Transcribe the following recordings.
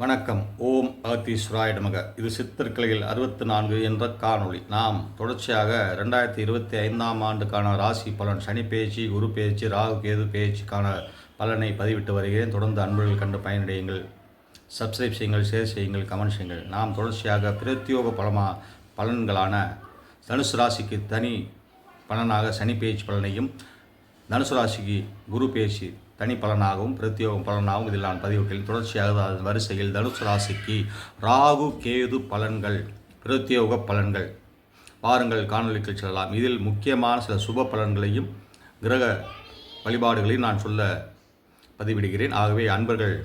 வணக்கம். ஓம் அகத்தீஸ்வராய நமக. இது சித்தர்கிளையில் அறுபத்தி நான்கு என்ற காணொளி. நாம் தொடர்ச்சியாக ரெண்டாயிரத்தி இருபத்தி ஐந்தாம் ஆண்டுக்கான ராசி பலன் சனி பேச்சு குரு பேச்சு ராகு கேது பேச்சுக்கான பலனை பதிவிட்டு வருகிறேன். தொடர்ந்து அன்பர்கள் கண்டு பயனடையுங்கள். சப்ஸ்கிரைப் செய்யுங்கள் ஷேர் செய்யுங்கள் கமெண்ட் செய்யுங்கள். நாம் தொடர்ச்சியாக பிரத்யோக பலமா பலன்களான தனுசு ராசிக்கு தனி பலனாக சனி பேச்சு பலனையும் தனுசு ராசிக்கு குரு பேச்சு தனி பலனாகவும் பிரத்யோகம் பலனாகவும் இதில் நான் பதிவுகளில் தொடர்ச்சியாக அதன் வரிசையில் தனுசு ராசிக்கு ராகு கேது பலன்கள் பிரத்யோக பலன்கள். பாருங்கள் காணொலிக்கு செல்லலாம். இதில் முக்கியமான சில சுப பலன்களையும் கிரக வழிபாடுகளையும் நான் சொல்ல பதிவிடுகிறேன். ஆகவே அன்பர்கள்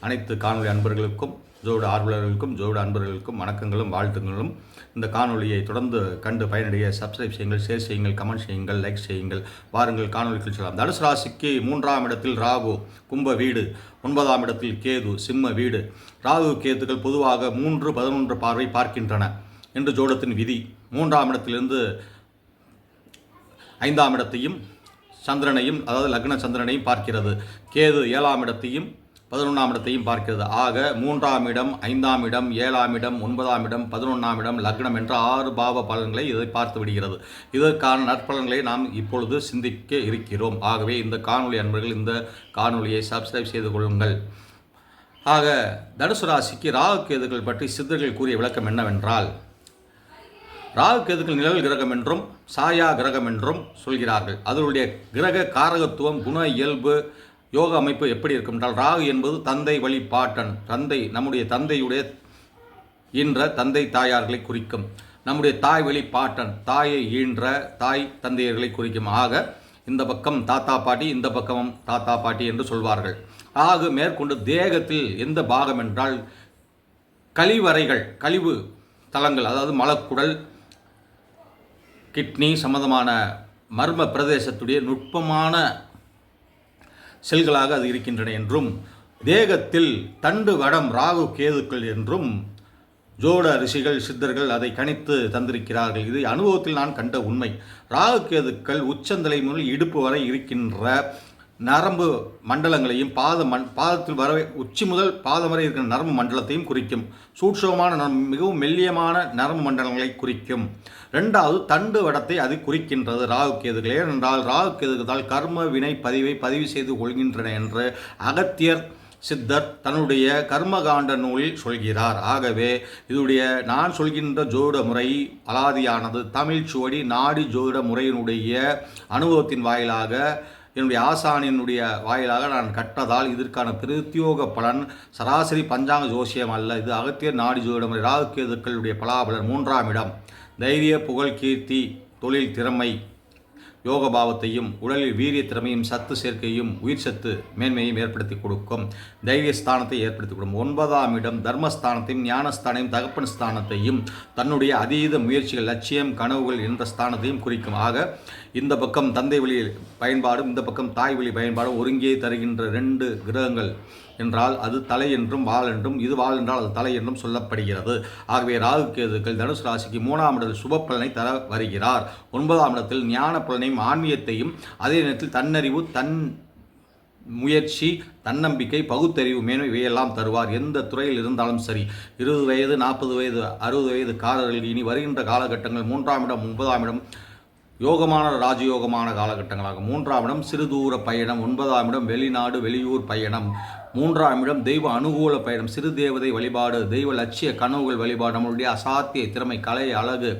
அனைத்து காணொளி அன்பர்களுக்கும் ஜோடு ஆர்வலர்களுக்கும் ஜோடு அன்பர்களுக்கும் வணக்கங்களும் வாழ்த்துங்களும் இந்த காணொலியை தொடர்ந்து கண்டு பயனடைய சப்ஸ்கிரைப் செய்யுங்கள் ஷேர் செய்யுங்கள் கமெண்ட் செய்யுங்கள் லைக் செய்யுங்கள். வாருங்கள் காணொலிக்கு செல்லலாம். தனுசு ராசிக்கு மூன்றாம் இடத்தில் ராகு கும்ப வீடு. ஒன்பதாம் இடத்தில் கேது சிம்ம வீடு. ராகு கேதுகள் பொதுவாக மூன்று பதினொன்று பார்வை பார்க்கின்றன என்று ஜோடத்தின் விதி. மூன்றாம் இடத்திலிருந்து ஐந்தாம் இடத்தையும் சந்திரனையும் அதாவது லக்ன சந்திரனையும் பார்க்கிறது. கேது ஏழாம் இடத்தையும் பதினொன்றாம் இடத்தையும் பார்க்கிறது. ஆக மூன்றாம் இடம் ஐந்தாம் இடம் ஏழாம் இடம் ஒன்பதாம் இடம் பதினொன்றாம் இடம் லக்னம் என்ற ஆறு பாவ பலன்களை இதை பார்த்து விடுகிறது. இதற்கான நற்பலன்களை நாம் இப்பொழுது சிந்திக்க இருக்கிறோம். ஆகவே இந்த காணொலி அன்பர்கள் இந்த காணொலியை சப்ஸ்கிரைப் செய்து கொள்ளுங்கள். ஆக தனுசு ராசிக்கு ராகு கேதுகள் பற்றி சித்தர்கள் கூறிய விளக்கம் என்னவென்றால் ராகு கேதுக்கள் நிழல் கிரகம் என்றும் சாயா கிரகம் என்றும் சொல்கிறார்கள். அதனுடைய கிரக காரகத்துவம் குண இயல்பு யோக அமைப்பு எப்படி இருக்கும் என்றால் ராகு என்பது தந்தை வழி பாட்டன் தந்தை நம்முடைய தந்தையுடைய ஈன்ற தந்தை தாயார்களை குறிக்கும். நம்முடைய தாய் வழி பாட்டன் தாயை ஈன்ற தாய் தந்தையர்களை குறிக்கும். ஆக இந்த பக்கம் தாத்தா பாட்டி இந்த பக்கம் தாத்தா பாட்டி என்று சொல்வார்கள். ஆக மேற்கொண்டு தேகத்தில் எந்த பாகம் என்றால் கழிவறைகள் கழிவு தலங்கள் அதாவது மலக்குடல் கிட்னி சம்பந்தமான மர்ம பிரதேசத்துடைய நுட்பமான செல்களாக அது இருக்கின்றன என்றும் தேகத்தில் தண்டு வடம் ராகு கேதுக்கள் என்றும் ஜோட ரிஷிகள் சித்தர்கள் அதை கணித்து தந்திருக்கிறார்கள். இது அனுபவத்தில் நான் கண்ட உண்மை. ராகு கேதுக்கள் உச்சந்தலை முதல் இடுப்பு வரை இருக்கின்ற நரம்பு மண்டலங்களையும் பாத மண் பாதத்தில் வர உச்சி முதல் பாதம் வரை இருக்கிற நரம்பு மண்டலத்தையும் குறிக்கும். சூட்சமான நரம் மிகவும் மெல்லியமான நரம்பு மண்டலங்களை குறிக்கும். ரெண்டாவது தண்டு வடத்தை அது குறிக்கின்றது. ராகு கேதுகள் ஏனென்றால் ராகு கேதுகளால் கர்ம வினை பதிவை பதிவு செய்து கொள்கின்றன என்று அகத்தியர் சித்தர் தன்னுடைய கர்மகாண்ட நூலில் சொல்கிறார். ஆகவே இதுடைய நான் சொல்கின்ற ஜோட முறை அலாதியானது. தமிழ் சுவடி நாடி ஜோட முறையினுடைய அனுபவத்தின் வாயிலாக என்னுடைய ஆசானினுடைய வாயிலாக நான் கற்றதால் இதற்கான பிரத்யோக பலன் சராசரி பஞ்சாங்க ஜோசியம் அல்ல. இது அகத்தியர் நாடி ஜோட முறை. ராகுக்கேதுக்களுடைய பலாபலன் மூன்றாம் இடம். தைரிய புகழ் கீர்த்தி தொழில் திறமை யோக பாவத்தையும் உடலில் வீரிய திறமையும் சத்து சேர்க்கையும் உயிர் சத்து மேன்மையும் ஏற்படுத்தி கொடுக்கும். தைரிய ஸ்தானத்தை ஏற்படுத்தி கொடுக்கும். ஒன்பதாம் இடம் தர்மஸ்தானத்தையும் ஞானஸ்தானையும் தகப்பன் ஸ்தானத்தையும் தன்னுடைய அதீத முயற்சிகள் லட்சியம் கனவுகள் என்ற ஸ்தானத்தையும் குறிக்கும். ஆக இந்த பக்கம் தந்தை வழி பயன்பாடும் இந்த பக்கம் தாய் வழி பயன்பாடும் ஒருங்கே தருகின்ற ரெண்டு கிரகங்கள். என்றால் அது தலை என்றும் வால் என்றும் இது வால் என்றால் அது தலை என்றும் சொல்லப்படுகிறது. ஆகவே ராகு கேதுக்கள் தனுசு ராசிக்கு மூணாம் இடத்தில் சுப பலனை தர வருகிறார். ஒன்பதாம் இடத்தில் ஞான பலனையும் ஆன்மீகத்தையும் அதே நேரத்தில் தன்னறிவு தன் முயற்சி தன்னம்பிக்கை பகுத்தறிவு மேன்மை இவையெல்லாம் தருவார். எந்த துறையில் இருந்தாலும் சரி இருபது வயது நாற்பது வயது அறுபது வயது காரர்கள் இனி வருகின்ற காலகட்டங்கள் மூன்றாம் இடம் ஒன்பதாம் இடம் யோகமான ராஜயோகமான காலகட்டங்களாகும் மூன்றாம் இடம் சிறுதூர பயணம் ஒன்பதாம் இடம் வெளிநாடு வெளியூர் பயணம் மூன்றாம் இடம் தெய்வ அனுகூல பயணம் சிறு தேவதை வழிபாடு தெய்வ லட்சிய கனவுகள் வழிபாடு நம்மளுடைய அசாத்திய திறமை கலை அழகு.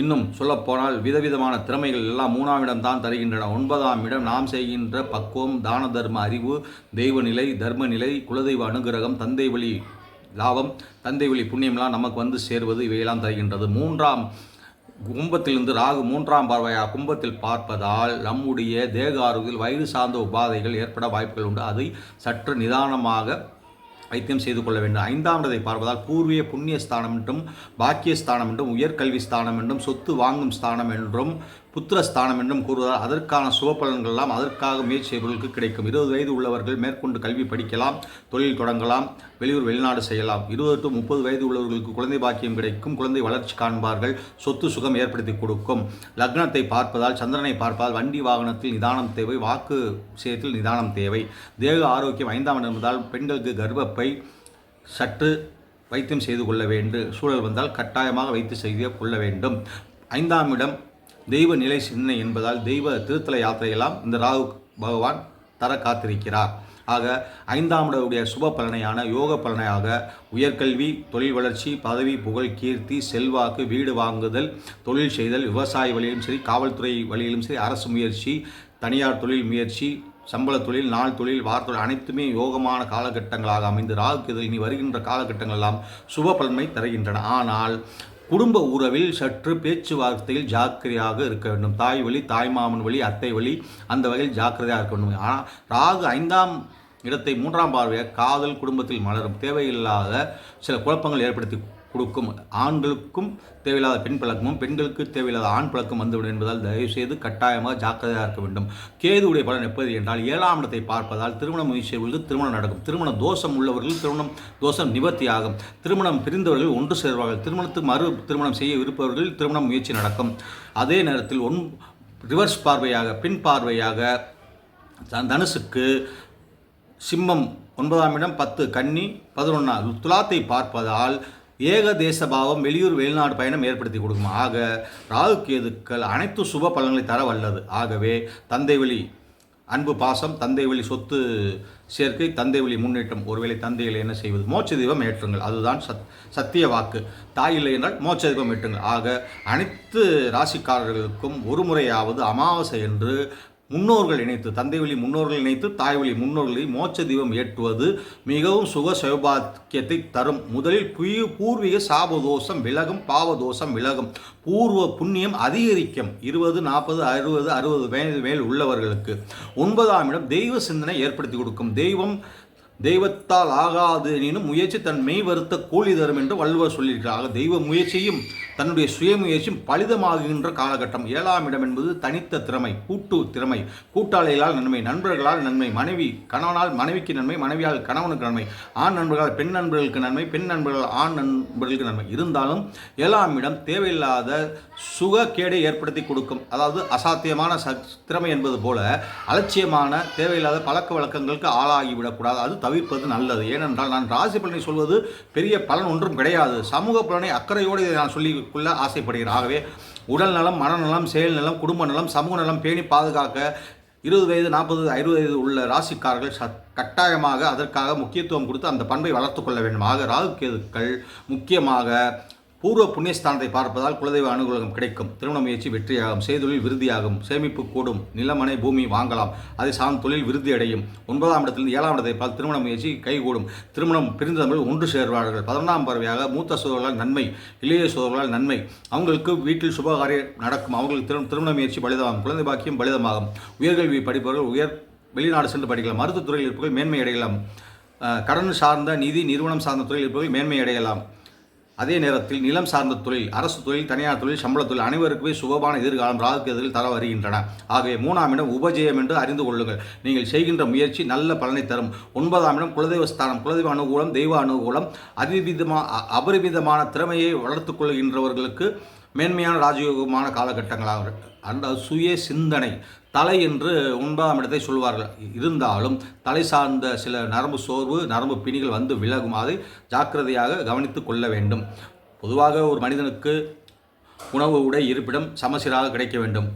இன்னும் சொல்லப்போனால் விதவிதமான திறமைகள் எல்லாம் மூணாம் இடம் தான் தருகின்றன. ஒன்பதாம் இடம் நாம் செய்கின்ற பக்குவம் தான தர்ம அறிவு தெய்வ நிலை தர்ம நிலை குலதெய்வ அனுகிரகம் தந்தை வழி லாபம் தந்தை வழி புண்ணியம்லாம் நமக்கு வந்து சேர்வது இவையெல்லாம் தருகின்றது. மூன்றாம் கும்பத்திலிருந்து ராகு மூன்றாம் பார்வையாக கும்பத்தில் பார்ப்பதால் நம்முடைய தேக ஆரோக்கியத்தில் வயிறு சார்ந்த உபாதைகள் ஏற்பட வாய்ப்புகள் உண்டு. அதை சற்று நிதானமாக வைத்தியம் செய்து கொள்ள வேண்டும். ஐந்தாம் இடத்தை பார்ப்பதால் பூர்வீக புண்ணிய ஸ்தானம் என்றும் பாக்கிய ஸ்தானம் என்றும் உயர்கல்வி ஸ்தானம் என்றும் சொத்து வாங்கும் ஸ்தானம் என்றும் புத்திரஸ்தானம் என்றும் கூறுவதால் அதற்கான சுபபலன்கள் அதற்காக முயற்சி செய்பவர்களுக்கு கிடைக்கும். இருபது வயது உள்ளவர்கள் மேற்கொண்டு கல்வி படிக்கலாம் தொழில் தொடங்கலாம் வெளியூர் வெளிநாடு செய்யலாம். இருபது டு முப்பது வயது உள்ளவர்களுக்கு குழந்தை பாக்கியம் கிடைக்கும். குழந்தை வளர்ச்சி காண்பார்கள். சொத்து சுகம் ஏற்படுத்தி கொடுக்கும். லக்னத்தை பார்ப்பதால் சந்திரனை பார்ப்பதால் வண்டி வாகனத்தில் நிதானம் தேவை வாக்கு விஷயத்தில் நிதானம் தேவை. தேக ஆரோக்கியம் ஐந்தாம் இடம் இருந்தால் பெண்களுக்கு கர்ப்பப்பை சற்று வைத்தியம் செய்து கொள்ள வேண்டும். சூழல் வந்தால் கட்டாயமாக வைத்து செய்து கொள்ள வேண்டும். ஐந்தாம் இடம் தெய்வ நிலை சின்ன என்பதால் தெய்வ திருத்தல யாத்திரையெல்லாம் இந்த ராகு பகவான் தர காத்திருக்கிறார். ஆக ஐந்தாம் இடவுடைய சுப பலனையான யோக பலனையாக உயர்கல்வி தொழில் வளர்ச்சி பதவி புகழ் கீர்த்தி செல்வாக்கு வீடு வாங்குதல் தொழில் செய்தல் விவசாய வழியிலும் சரி காவல்துறை வழியிலும் சரி அரசு முயற்சி தனியார் தொழில் முயற்சி சம்பள தொழில் நாள் தொழில் வார்த்தொழில் அனைத்துமே யோகமான காலகட்டங்களாக அமைந்து ராகுக்கு இனி வருகின்ற காலகட்டங்கள் எல்லாம் சுப பலன்மை தருகின்றன. ஆனால் குடும்ப உறவில் சற்று பேச்சுவார்த்தையில் ஜாக்கிரதையாக இருக்க வேண்டும். தாய் வழி தாய்மாமன் வழி அத்தை வழி அந்த வகையில் ஜாக்கிரதையாக இருக்க வேண்டும். ஆனால் ராகு ஐந்தாம் இடத்தை மூன்றாம் பார்வையாக காதல் குடும்பத்தில் மலரும். தேவையில்லாத சில குழப்பங்கள் ஏற்படுத்தி கொடுக்கும் ஆண்களுக்கும் தேவையில்லாத பெண் பழக்கமும் பெண்களுக்கு தேவையில்லாத ஆண் பழக்கம் வந்துவிடும் என்பதால் தயவுசெய்து கட்டாயமாக ஜாக்கிரதையாக இருக்க வேண்டும். கேதுவுடைய பலன் எப்போது என்றால் ஏழாம் இடத்தை பார்ப்பதால் திருமண முயற்சிகளுக்கு திருமணம் நடக்கும். திருமண தோஷம் உள்ளவர்கள் திருமணம் தோஷம் நிவர்த்தியாகும் திருமணம் பிரிந்தவர்கள் ஒன்று சேர்வார்கள். திருமணத்துக்கு மறு திருமணம் செய்ய விருப்பவர்கள் திருமணம் முயற்சி நடக்கும். அதே நேரத்தில் ஒன் ரிவர்ஸ் பார்வையாக பின் பார்வையாக த- தனுசுக்கு சிம்மம் ஒன்பதாம் இடம் பத்து கன்னி பதினொன்றாம் துலாத்தை பார்ப்பதால் ஏக தேசபாவம் வெளியூர் வெளிநாடு பயணம் ஏற்படுத்தி கொடுக்கும். ஆக ராகு கேதுக்கள் அனைத்து சுப பலன்களை தர வல்லது. ஆகவே தந்தை வழி அன்பு பாசம் தந்தை வழி சொத்து சேர்க்கை தந்தை வழி முன்னேற்றம். ஒருவேளை தந்தையில் என்ன செய்வது? மோட்ச தெய்வம் ஏற்றுங்கள். அதுதான் சத் சத்திய வாக்கு. தாய் இல்லை என்றால் மோட்ச தெய்வம் ஏற்றுங்கள். ஆக அனைத்து ராசிக்காரர்களுக்கும் ஒரு முறையாவது அமாவாசை என்று முன்னோர்கள் இணைத்து தந்தை வழி முன்னோர்கள் இணைத்து தாய் வழி முன்னோர்களை மோட்ச தீபம் ஏற்றுவது மிகவும் சுக சௌபாக்கியத்தை தரும். முதலில் புய பூர்வீக சாபதோஷம் விலகும் பாவதோஷம் விலகும். பூர்வ புண்ணியம் அதிகரிக்கும். இருபது நாற்பது அறுபது அறுபது வயது மேல் உள்ளவர்களுக்கு. ஒன்பதாம் இடம் தெய்வ சிந்தனை ஏற்படுத்தி கொடுக்கும். தெய்வம் தெய்வத்தால் ஆகாது எனினும் முயற்சி தன் மெய் வருத்த கூலி தரும் என்று வள்ளுவர் சொல்லியிருக்கிறார். தெய்வ முயற்சியும் தன்னுடைய சுயமுயற்சியும் பலிதமாகுகின்ற காலகட்டம். ஏழாம் இடம் என்பது தனித்த திறமை கூட்டு திறமை. கூட்டாளிகளால் நன்மை நண்பர்களால் நன்மை. மனைவி கணவனால் மனைவிக்கு நன்மை மனைவியால் கணவனுக்கு நன்மை. ஆண் நண்பர்களால் பெண் நண்பர்களுக்கு நன்மை பெண் நண்பர்கள் ஆண் நண்பர்களுக்கு நன்மை. இருந்தாலும் ஏழாம் இடம் தேவையில்லாத சுக கேடை ஏற்படுத்தி கொடுக்கும். அதாவது அசாத்தியமான ச திறமை என்பது போல அலட்சியமான தேவையில்லாத பழக்க வழக்கங்களுக்கு ஆளாகிவிடக்கூடாது. அது தவிர்ப்பது நல்லது. ஏனென்றால் நான் ராசி பலனை சொல்வது பெரிய பலன் ஒன்றும் கிடையாது. சமூக பலனை அக்கறையோடு இதை நான் சொல்லிக்கொள்ள ஆசைப்படுகிறார். ஆகவே உடல் நலம் மனநலம் செயல் நலம் குடும்ப நலம் சமூக நலம் பேணி பாதுகாக்க இருபது வயது நாற்பது அறுபது வயது உள்ள ராசிக்காரர்கள் ச கட்டாயமாக அதற்காக முக்கியத்துவம் கொடுத்து அந்த பண்பை வளர்த்து கொள்ள வேண்டும். ஆக ராகு கேதுக்கள் முக்கியமாக பூர்வ புண்ணியஸ்தானத்தை பார்ப்பதால் குலதெய்வ அனுகூலம் கிடைக்கும். திருமண முயற்சி வெற்றியாகும் செய்தொழில் விருதியாகும் சேமிப்பு கூடும். நிலமனை பூமி வாங்கலாம். அதை சார்ந்த தொழில் விருதி அடையும். ஒன்பதாம் இடத்திலிருந்து ஏழாம் இடத்தை பார்த்து திருமண முயற்சி கைகூடும். திருமணம் பிரிந்தவர்கள் ஒன்று சேர்வார்கள். பதினொன்றாம் பறவையாக மூத்த சோதர்களால் நன்மை இளைய சோதர்களால் நன்மை. அவங்களுக்கு வீட்டில் சுபகாரியம் நடக்கும். அவங்களுக்கு திரு திருமண முயற்சி பலிதமாகும். குழந்தை பாக்கியம் பலிதமாகும். உயர்கல்வி படிப்பவர்கள் உயர் வெளிநாடு சென்று படிக்கலாம். மருத்துவத்துறையில் இருப்பவர்கள் மேன்மை அடையலாம் கடன் சார்ந்த நிதி நிறுவனம் சார்ந்த துறையில் இருப்பவர்கள் மேன்மை அடையலாம் அதே நேரத்தில் நிலம் சார்ந்த தொழில் அரசு தொழில் தனியார் தொழில் சம்பள தொழில் அனைவருக்குமே சுபமான எதிர்காலம் ராகுக்கேதுகள் தர வருகின்றன. ஆகவே மூணாம் இடம் உபஜெயம் என்று அறிந்து கொள்ளுங்கள். நீங்கள் செய்கின்ற முயற்சி நல்ல பலனை தரும். ஒன்பதாம் இடம் குலதெய்வ ஸ்தானம் குலதெய்வ அனுகூலம் தெய்வ அனுகூலம் அதிவிதமா அ- அபரிமிதமான திறமையை வளர்த்துக் கொள்கின்றவர்களுக்கு மேன்மையான ராஜயோகமான காலகட்டங்களாக அந்த சுய சிந்தனை தலை என்று ஒன்பதாம் இடத்தை சொல்வார்கள். இருந்தாலும் தலை சார்ந்த சில நரம்பு சோர்வு நரம்பு பிணிகள் வந்து விலகும். அதை ஜாக்கிரதையாக கவனித்து கொள்ள வேண்டும். பொதுவாக ஒரு மனிதனுக்கு உணவு உடை இருப்பிடம் சமசீராக கிடைக்க வேண்டும்.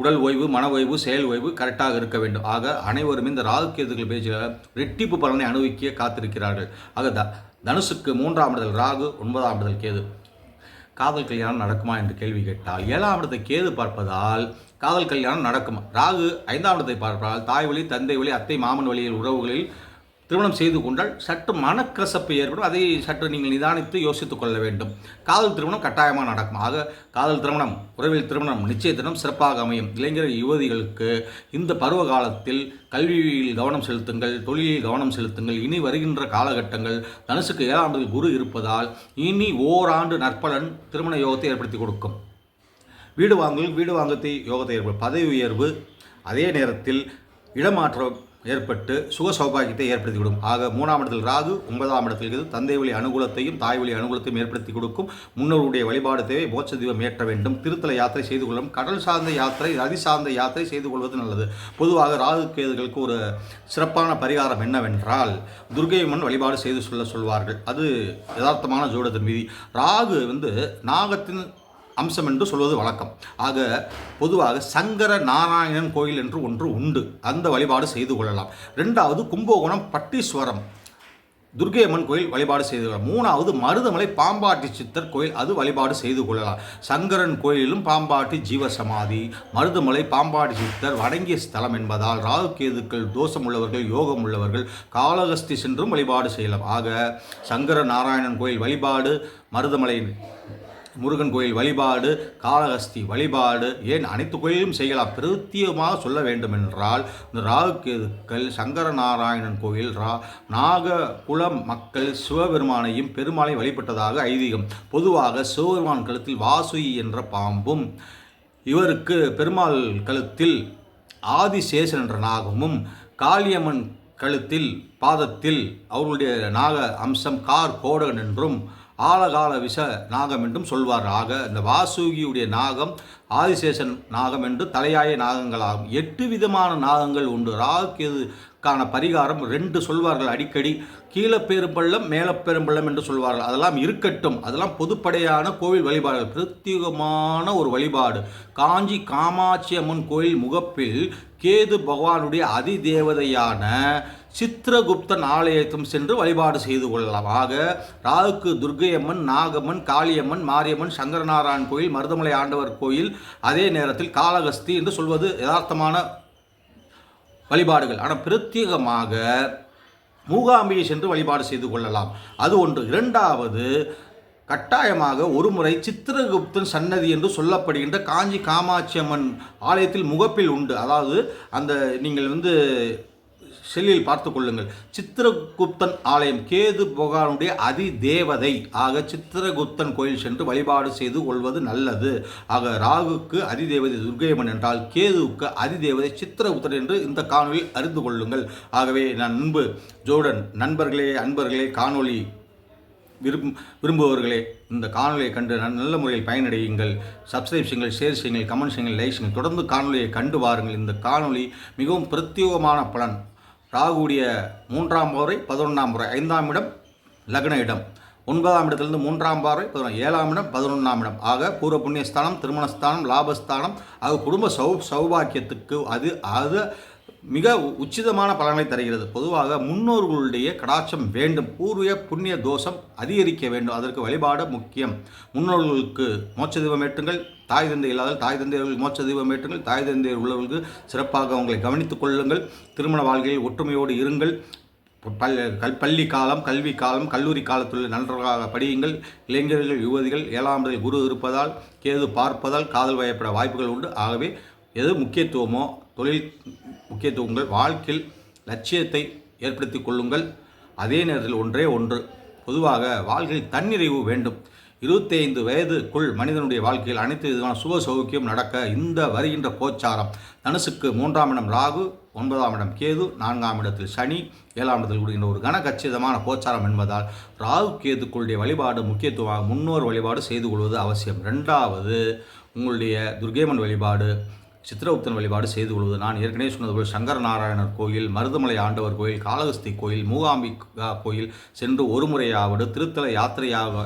உடல் ஓய்வு மன ஓய்வு செயல் ஓய்வு கரெக்டாக இருக்க வேண்டும். ஆக அனைவரும் இந்த ராகுகேதுகள் பேச்சில் ரெட்டிப்பு பலனை அனுபவிக்க காத்திருக்கிறார்கள். ஆக த தனுசுக்கு மூன்றாம் இடத்தில் ராகு ஒன்பதாம் இடத்தில் கேது. காதல் கல்யாணம் நடக்குமா என்று கேள்வி கேட்டால் ஏழாம் இடத்தை கேது பார்ப்பதால் காதல் கல்யாணம் நடக்கும்? ராகு ஐந்தாம் இடத்தை பார்ப்பதால் தாய் வழி தந்தை வழி அத்தை மாமன் வழியில் உறவுகளில் திருமணம் செய்து கொண்டால் சற்று மனக்கசப்பு ஏற்படும். அதை சற்று நீங்கள் நிதானித்து யோசித்துக் கொள்ள வேண்டும். காதல் திருமணம் கட்டாயமாக நடக்கும். ஆக காதல் திருமணம் உறவில் திருமணம் நிச்சய திருமணம் சிறப்பாக அமையும். இளைஞர் யுவதிகளுக்கு இந்த பருவ காலத்தில் கல்வியில் கவனம் செலுத்துங்கள் தொழிலில் கவனம் செலுத்துங்கள். இனி வருகின்ற காலகட்டங்கள் தனுசுக்கு ஏழாம் குரு இருப்பதால் இனி ஓராண்டு நற்பலன் திருமண யோகத்தை ஏற்படுத்தி கொடுக்கும். வீடு வாங்கல் வீடு வாங்கத்தை யோகத்தை ஏற்படும் பதவி உயர்வு அதே நேரத்தில் இடமாற்றம் ஏற்பட்டு சுக சௌபாகியத்தை ஏற்படுத்தி கொடுக்கும் ஆக மூணாம் இடத்தில் ராகு ஒன்பதாம் இடத்தில் இருக்குது தந்தை வழி அனுகூலத்தையும் தாய் வழி அனுகூலத்தையும் ஏற்படுத்தி கொடுக்கும். முன்னோருடைய வழிபாடு தேவை மோட்ச தீபம் ஏற்ற வேண்டும். திருத்தல யாத்திரை செய்து கொள்ளும் கடல் சார்ந்த யாத்திரை நதி சார்ந்த யாத்திரை செய்து கொள்வது நல்லது. பொதுவாக ராகு கேதுகளுக்கு ஒரு சிறப்பான பரிகாரம் என்னவென்றால் துர்கையம்மன் வழிபாடு செய்து சொல்ல சொல்வார்கள். அது யதார்த்தமான ஜோடத்தின் விதி ராகு வந்து நாகத்தின் அம்சம் என்று சொல்வது வழக்கம். ஆக பொதுவாக சங்கர நாராயணன் கோயில் என்று ஒன்று உண்டு. அந்த வழிபாடு செய்து கொள்ளலாம். ரெண்டாவது கும்பகோணம் பட்டீஸ்வரம் துர்க்கை அம்மன் கோயில் வழிபாடு செய்து கொள்ளலாம். மூணாவது மருதமலை பாம்பாட்டி சித்தர் கோயில் அது வழிபாடு செய்து கொள்ளலாம். சங்கரன் கோயிலும் பாம்பாட்டி ஜீவசமாதி மருதமலை பாம்பாட்டி சித்தர் வணங்கிய ஸ்தலம் என்பதால் ராகு கேதுக்கள் தோஷம் உள்ளவர்கள் யோகம் உள்ளவர்கள் காலகஸ்தி சென்றும் வழிபாடு செய்யலாம். ஆக சங்கர நாராயணன் கோயில் வழிபாடு மருதமலை முருகன் கோயில் வழிபாடு காளஹஸ்தி வழிபாடு ஏன் அனைத்து கோயிலும் செய்யலாம்? பிரத்தியமாக சொல்ல வேண்டும் என்றால் இந்த ராகுகேதுக்கள் சங்கரநாராயணன் கோயில் ரா நாககுலம் மக்கள் சிவபெருமானையும் பெருமாளை வழிபட்டதாக ஐதீகம். பொதுவாக சிவபெருமான் கழுத்தில் வாசுயி என்ற பாம்பும் இவருக்கு பெருமாள் கழுத்தில் ஆதிசேஷன் என்ற நாகமும் காளியம்மன் கழுத்தில் பாதத்தில் அவருடைய நாக அம்சம் கார் கோடகன் என்றும் ஆழகால விஷ நாகம் என்றும் சொல்வார். ஆக இந்த வாசுகியுடைய நாகம் ஆதிசேஷன் நாகம் என்று தலையாய நாகங்களாகும். எட்டு விதமான நாகங்கள் உண்டு. ராகுக்கேதுக்கான பரிகாரம் ரெண்டு சொல்வார்கள். அடிக்கடி கீழே பெரும்பள்ளம் மேலே பெரும்பள்ளம் என்று சொல்வார்கள். அதெல்லாம் இருக்கட்டும். அதெல்லாம் பொதுப்படையான கோவில் வழிபாடுகள். பிரத்யேகமான ஒரு வழிபாடு. காஞ்சி காமாட்சி அம்மன் கோயில் முகப்பில் கேது பகவானுடைய அதிதேவதையான சித்திரகுப்தன் ஆலயத்தும் சென்று வழிபாடு செய்து கொள்ளலாம். ஆக ராகுக்கு துர்க்கையம்மன் நாகம்மன் காளியம்மன் மாரியம்மன் சங்கரநாராயண் கோயில் மருதமலை ஆண்டவர் கோயில் அதே நேரத்தில் காளகஸ்தி என்று சொல்வது யதார்த்தமான வழிபாடுகள். ஆனால் பிரத்யேகமாக மூகாம்பியை சென்று வழிபாடு செய்து கொள்ளலாம். அது ஒன்று. இரண்டாவது கட்டாயமாக ஒருமுறை சித்திரகுப்தன் சன்னதி என்று சொல்லப்படுகின்ற காஞ்சி காமாட்சி அம்மன் ஆலயத்தில் முகப்பில் உண்டு. அதாவது அந்த நீங்கள் வந்து செல்லில் பார்த்து கொள்ளுங்கள். சித்திரகுப்தன் ஆலயம் கேது புகானுடைய அதி தேவதை ஆக சித்திரகுப்தன் கோயில் சென்று வழிபாடு செய்து கொள்வது நல்லது. ஆக ராகுக்கு அதிதேவதை துர்கையம்மன் என்றால் கேதுவுக்கு அதிதேவதை சித்திரகுப்தன் என்று இந்த காணொலியில் அறிந்து கொள்ளுங்கள். ஆகவே நான் அன்பு ஜோடன் நண்பர்களே அன்பர்களே காணொளி விரும் விரும்புபவர்களே இந்த காணொலியை கண்டு நல்ல முறையில் பயனடையுங்கள். சப்ஸ்கிரைப் செய்யுங்கள் ஷேர் செய்யுங்கள் கமெண்ட் செய்யுங்கள் லைக் செய்யுங்கள். தொடர்ந்து காணொலியை கண்டு வாருங்கள். இந்த காணொலி மிகவும் பிரத்யேகமான பலன். ராகுடைய மூன்றாம் முறை பதினொன்றாம் முறை ஐந்தாம் இடம் லக்ன இடம் ஒன்பதாம் இடத்திலிருந்து மூன்றாம் பார்வை பதினொன்று ஏழாம் இடம் பதினொன்றாம் இடம். ஆக பூர்வ புண்ணியஸ்தானம் திருமணஸ்தானம் லாபஸ்தானம் ஆக குடும்ப சௌ சௌபாக்கியத்துக்கு அது அது மிக உச்சிதமான பலனை தருகிறது. பொதுவாக முன்னோர்களுடைய கடாட்சம் வேண்டும். பூர்வீக புண்ணிய தோஷம் அதிகரிக்க வேண்டும். அதற்கு வழிபாடு முக்கியம். முன்னோர்களுக்கு மோட்ச தீபம் ஏற்றுங்கள். தாய் தந்தை இல்லாத தாய் தந்தையர்கள் மோட்ச தீபம் ஏற்றுங்கள். தாய் தந்தையர் உள்ளவர்களுக்கு சிறப்பாக அவங்களை கவனித்துக் கொள்ளுங்கள். திருமண வாழ்க்கையில் ஒற்றுமையோடு இருங்கள். பல் கல் பள்ளி காலம் கல்வி காலம் கல்லூரி காலத்தில் நன்றாக படியுங்கள். இளைஞர்கள் யுவதிகள் ஏழாம் குரு இருப்பதால் கேது பார்ப்பதால் காதல் வயப்பட வாய்ப்புகள் உண்டு. ஆகவே எது முக்கியத்துவமோ தொழில் முக்கியத்துவங்கள் வாழ்க்கையில் லட்சியத்தை ஏற்படுத்தி கொள்ளுங்கள். அதே நேரத்தில் ஒன்றே ஒன்று. பொதுவாக வாழ்க்கையில் தன்னிறைவு வேண்டும். இருபத்தைந்து வயதுக்குள் மனிதனுடைய வாழ்க்கையில் அனைத்து விதமான சுப சௌக்கியம் நடக்க இந்த வருகின்ற கோச்சாரம். தனுசுக்கு மூன்றாம் இடம் ராகு ஒன்பதாம் இடம் கேது நான்காம் இடத்தில் சனி ஏழாம் இடத்தில் கூடுகின்ற ஒரு கனகச்சிதமான கோச்சாரம் என்பதால் ராகு கேதுக்களுடைய வழிபாடு முக்கியத்துவமாக முன்னோர் வழிபாடு செய்து கொள்வது அவசியம். ரெண்டாவது உங்களுடைய துர்கேமன் வழிபாடு. சித்திரகுப்தன் வழிபாடு செய்து கொள்வது. நான் ஏற்கனவே சொன்னது போல் சங்கர நாராயணர் கோயில் மருதமலை ஆண்டவர் கோயில் காளகஸ்தி கோயில் மூகாம்பிகா கோயில் சென்று ஒரு முறையாவது திருத்தல யாத்திரையாக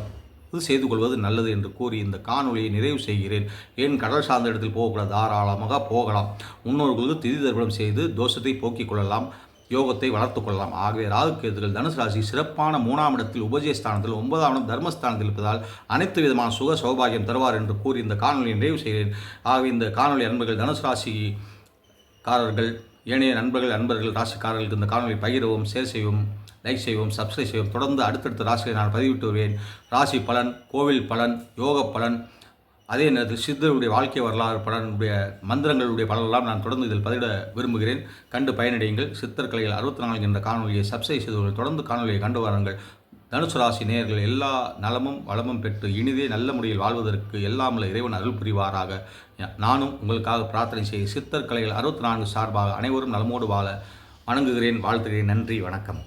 செய்து கொள்வது நல்லது என்று கூறி இந்த காணொலியை நிறைவு செய்கிறேன். ஏன் கடல் சார்ந்த இடத்தில் போகக்கூடாது? தாராளமாக போகலாம். முன்னோர்களுக்கு திதி தர்ப்பணம் செய்து தோஷத்தை போக்கிக் கொள்ளலாம். யோகத்தை வளர்த்து கொள்ளலாம். ஆகவே ராகுகேதுகள் தனுசு ராசி சிறப்பான மூணாம் இடத்தில் உபஜயஸ்தானத்தில் ஒன்பதாம் இடம் தர்மஸ்தானத்தில் இருப்பதால் அனைத்து விதமான சுக சௌபாகியம் தருவார் என்று கூறி இந்த காணொலியை நிறைவு செய்கிறேன். ஆகவே இந்த காணொலி அன்பர்கள் தனுசு ராசிக்காரர்கள் ஏனைய நண்பர்கள் அன்பர்கள் ராசிக்காரர்களுக்கு இந்த காணொலி பகிரவும் ஷேர் செய்யவும் லைக் செய்வோம் சப்ஸ்கிரைப் செய்வோம் தொடர்ந்து அடுத்தடுத்த ராசிகளை நான் பதிவிட்டு வருவேன். ராசி பலன் கோவில் பலன் யோக பலன் அதே நேரத்தில் சித்தருடைய வாழ்க்கை வரலாறு பலனுடைய மந்திரங்களுடைய பலனெல்லாம் நான் தொடர்ந்து இதில் பதிவிட விரும்புகிறேன். கண்டு பயனடையுங்கள். சித்தர் அறுபத்தி நான்கு என்ற காணொலியை சப்ஸ்கிரைப் செய்தவர்கள் தொடர்ந்து காணொலியை கண்டு வாருங்கள். தனுசு ராசி நேயர்கள் எல்லா நலமும் வளமும் பெற்று இனிதே நல்ல முறையில் வாழ்வதற்கு எல்லாமுள்ள இறைவன் அருள் புரிவாராக. நானும் உங்களுக்காக பிரார்த்தனை செய்ய சித்தர் கலைகள் அறுபத்தி நான்கு சார்பாக அனைவரும் நலமோடு வாழ வணங்குகிறேன் வாழ்த்துகிறேன். நன்றி வணக்கம்.